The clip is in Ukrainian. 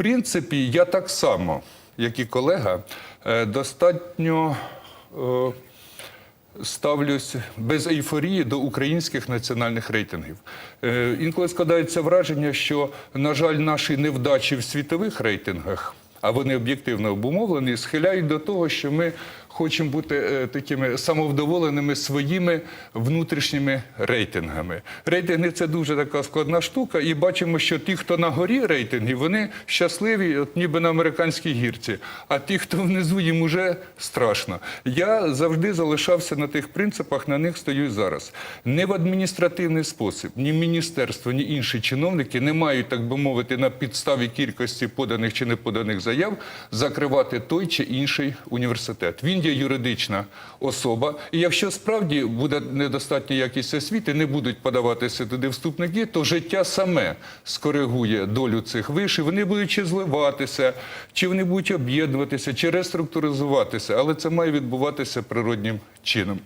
принципі, я так само, як і колега, е, достатньо е, ставлюсь без ейфорії до українських національних рейтингів. Е, Інколи складається враження, що, на жаль, наші невдачі в світових рейтингах, а вони об'єктивно обумовлені, схиляють до того, що ми хочемо бути е, такими самовдоволеними своїми внутрішніми рейтингами. Рейтинги це дуже така складна штука, і бачимо, що ті, хто на горі рейтингів, вони щасливі, от ніби на американській гірці. А ті, хто внизу, їм уже страшно. Я завжди залишався на тих принципах, на них стою зараз. Не в адміністративний спосіб, ні міністерство, ні інші чиновники не мають, так би мовити, на підставі кількості поданих чи не поданих заяв закривати той чи інший університет. Він є юридична особа, і якщо справді буде недостатня якість освіти, не будуть подаватися туди вступники, то життя саме скоригує долю цих вишів. Вони будуть чи зливатися, чи вони будуть об'єднуватися, чи реструктуризуватися, але це має відбуватися природнім чином.